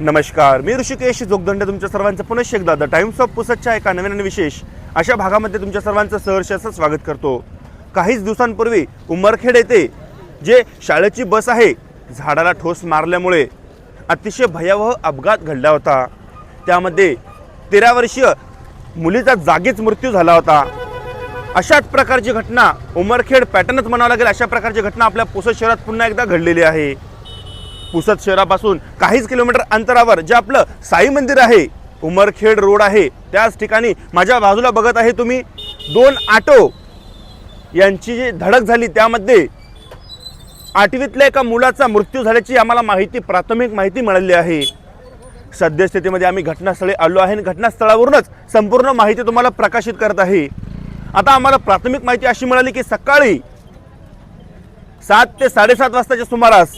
नमस्कार मी ऋषिकेश जोगदंड तुमच्या सर्वांचं पुनश्च एकदा द टाइम्स ऑफ पुसतच्या एका नवीन आणि विशेष अशा भागामध्ये तुमच्या सर्वांचं सहर्ष असं स्वागत करतो. काहीच दिवसांपूर्वी उमरखेड येथे जे शाळेची बस आहे झाडाला ठोस मारल्यामुळे अतिशय भयावह अपघात घडला होता. त्यामध्ये तेरा वर्षीय मुलीचा जागीच मृत्यू झाला होता. अशाच प्रकारची घटना उमरखेड पॅटर्नच म्हणावं लागेल अशा प्रकारची घटना आपल्या पुसद शहरात पुन्हा एकदा घडलेली आहे. पुसद शहरापासून काहीच किलोमीटर अंतरावर जे आपलं साई मंदिर आहे उमरखेड रोड आहे त्याच ठिकाणी माझ्या बाजूला बघत आहे तुम्ही. दोन आटो यांची जी धडक झाली त्यामध्ये आठवीतल्या एका मुलाचा मृत्यू झाल्याची आम्हाला माहिती प्राथमिक माहिती मिळाली आहे. सद्यस्थितीमध्ये आम्ही घटनास्थळी आलो आहे आणि घटनास्थळावरूनच संपूर्ण माहिती तुम्हाला प्रकाशित करत आहे. आता आम्हाला प्राथमिक माहिती अशी मिळाली की सकाळी सात ते साडेसात वाजताच्या सुमारास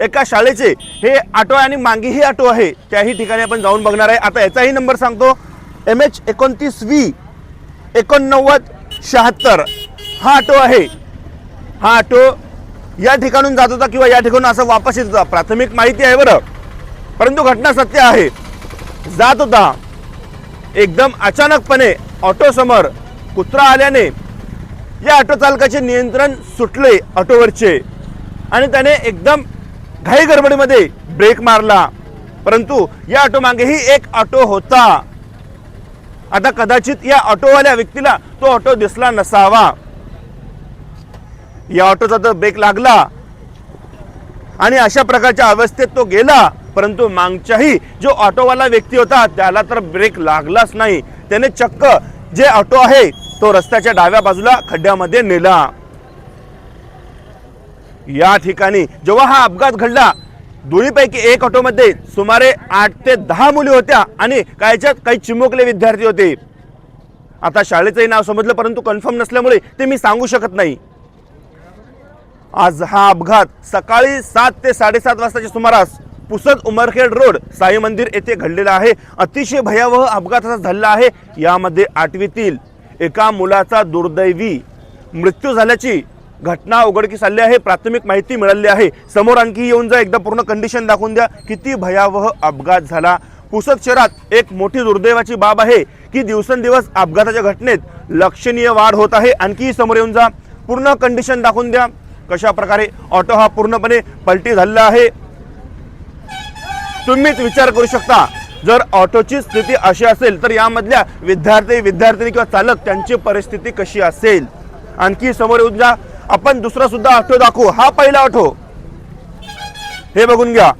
एका शाळेचे हे ऑटो आहे आणि मागेही ऑटो आहे. त्याही ठिकाणी आपण जाऊन बघणार आहे. आता याचाही नंबर सांगतो. एम एच एकोणतीस व्ही एकोणनव्वद शहात्तर. हा ऑटो आहे. हा ऑटो या ठिकाणून जात होता किंवा या ठिकाणून असं वापस येत होता. प्राथमिक माहिती आहे बरं. परंतु घटना सत्य आहे. जात होता. एकदम अचानकपणे ऑटो समोर कुत्रा आल्याने या ऑटो चालकाचे नियंत्रण सुटले ऑटोवरचे. आणि त्याने एकदम घाई गडबडीमध्ये ब्रेक मारला. परंतु या ऑटो मागेही एक ऑटो होता. आता कदाचित या ऑटोवाल्या व्यक्तीला तो ऑटो दिसला नसावा. या ऑटोचा तर ब्रेक लागला. आणि अशा प्रकारच्या अवस्थेत तो गेला. परंतु मागच्याही जो ऑटोवाला व्यक्ती होता त्याला तर ब्रेक लागलाच नाही. त्याने चक्क जे ऑटो आहे तो रस्त्याच्या डाव्या बाजूला खड्ड्यामध्ये नेला. या ठिकाणी जेव्हा हा अपघात घडला दोन्हीपैकी एक ऑटोमध्ये सुमारे आठ ते दहा मुली होत्या आणि कायच्यात काही चिमुकले विद्यार्थी होते. आता शाळेचंही नाव समजलं परंतु कन्फर्म नसल्यामुळे ते मी सांगू शकत नाही. आज हा अपघात सकाळी सात ते साडेसात वाजताच्या सुमारास पुसद उमरखेड रोड साई मंदिर येथे घडलेला आहे. अतिशय भयावह अपघात असा झालेला आहे. यामध्ये आठवीतील एका मुलाचा दुर्दैवी मृत्यू झाल्याची घटना उघडकीस आली आहे प्राथमिक माहिती मिळाली आहे. समोर आणखी येऊन जा एकदा पूर्ण कंडिशन दाखवून द्या. किती भयावह अपघात झाला. पुसद शहरात एक मोठी दुर्दैवाची बाब आहे की दिवसेंदिवस अपघाताच्या घटनेत लक्षणीय वाढ होत आहे. आणखीही समोर येऊन जा. पूर्ण कंडिशन दाखवून द्या. कशा प्रकारे ऑटो हा पूर्णपणे पलटी झालेला आहे. तुम्हीच विचार करू शकता. जर ऑटोची स्थिती अशी असेल तर यामधल्या विद्यार्थी विद्यार्थिनी किंवा चालक त्यांची परिस्थिती कशी असेल? आणखी समोर येऊन जा. आपण दुसरा सुद्धा ऑटो दाखवू. हा पहिला ऑटो हे बघून घ्या.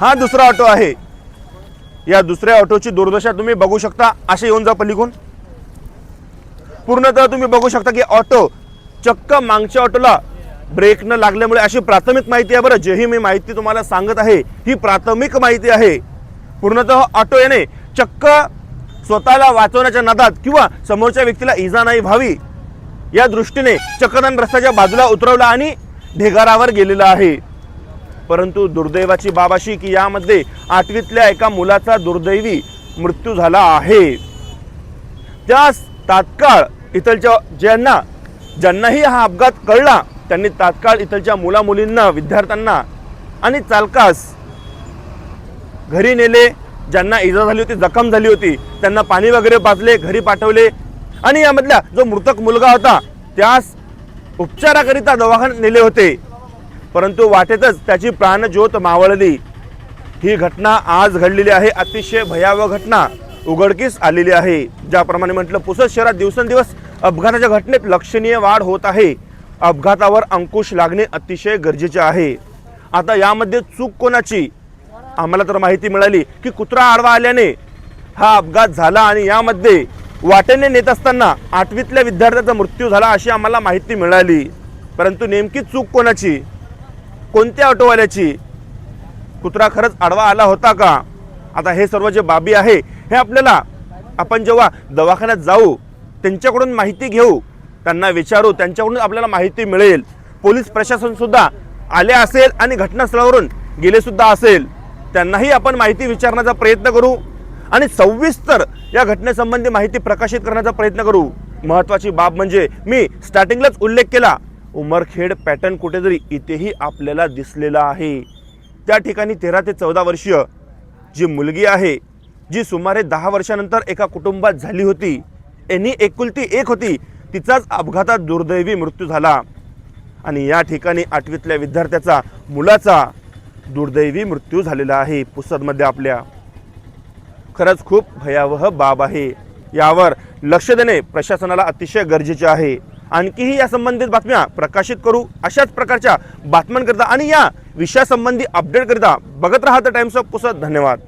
हा दुसरा ऑटो आहे. या दुसऱ्या ऑटोची दुर्दशा तुम्ही बघू शकता. असे येऊन जा पलीकडून. पूर्णतः तुम्ही बघू शकता की ऑटो चक्क मागच्या ऑटोला ब्रेक न लागल्यामुळे अशी प्राथमिक माहिती आहे बरं. जे ही मी माहिती तुम्हाला सांगत आहे ही प्राथमिक माहिती आहे. पूर्णतः ऑटो याने चक्क स्वतःला वाचवण्याच्या नादात किंवा समोरच्या व्यक्तीला इजा नाही व्हावी. या दृष्टीने चक्रदान रस्त्याच्या बाजूला उतरवला आणि ढेगारावर गेलेला आहे. परंतु दुर्दैवाची बाब अशी की यामध्ये आठवीतल्या एका मुलाचा दुर्दैवी मृत्यू झाला आहे. त्यास तात्काळ इथलच्या ज्यांना ज्यांनाही हा अपघात कळला त्यांनी तात्काळ इथलच्या मुला मुलींना विद्यार्थ्यांना आणि चालकास घरी नेले. ज्यांना इजा झाली होती जखम झाली होती त्यांना पाणी वगैरे पाजले घरी पाठवले. आणि यामधला जो मृतक मुलगा होता त्यास उपचाराकरिता दवाखान्यात नेले होते. परंतु वाटेतच त्याची प्राणज्योत मावळली. ही घटना आज घडलेली आहे. अतिशय भयावह घटना उघडकीस आलेली आहे. ज्याप्रमाणे म्हटलं पुसद शहरात दिवसेंदिवस अपघाताच्या घटनेत लक्षणीय वाढ होत आहे. अपघातावर अंकुश लागणे अतिशय गरजेचे आहे. आता यामध्ये चूक कोणाची? आम्हाला तर माहिती मिळाली की कुत्रा आडवा आल्याने हा अपघात झाला आणि यामध्ये वाटेने नेत असताना आठवीतल्या विद्यार्थ्याचा मृत्यू झाला अशी आम्हाला माहिती मिळाली. परंतु नेमकी चूक कोणाची? कोणत्या ऑटोवाल्याची? कुत्रा खरंच आडवा आला होता का? आता हे सर्व जे बाबी आहे हे आपल्याला आपण जेव्हा दवाखान्यात जाऊ त्यांच्याकडून माहिती घेऊ त्यांना विचारू त्यांच्याकडून आपल्याला माहिती मिळेल. पोलीस प्रशासनसुद्धा आले असेल आणि घटनास्थळावरून गेलेसुद्धा असेल. त्यांनाही आपण माहिती विचारण्याचा प्रयत्न करू. आणि सविस्तर या घटनेसंबंधी माहिती प्रकाशित करण्याचा प्रयत्न करू. महत्त्वाची बाब म्हणजे मी स्टार्टिंगलाच उल्लेख केला उमरखेड पॅटर्न कुठेतरी इथेही आपल्याला दिसलेला आहे. त्या ठिकाणी तेरा ते चौदा वर्षीय जी मुलगी आहे जी सुमारे दहा वर्षानंतर एका कुटुंबात झाली होती यांनी एकुलती एक होती तिचाच अपघातात दुर्दैवी मृत्यू झाला. आणि या ठिकाणी आठवीतल्या विद्यार्थ्याचा मुलाचा दुर्दैवी मृत्यू झालेला आहे पुसदमध्ये आपल्या. खरंच खूप भयावह बाब आहे. यावर लक्ष देणे प्रशासनाला अतिशय गरजेचे आहे. आणखीही या संबंधित बातम्या प्रकाशित करू अशाच प्रकारच्या बातम्यांकरिता आणि या विषयासंबंधी अपडेटकरिता बघत राहा द टाइम्स ऑफ पुसत धन्यवाद.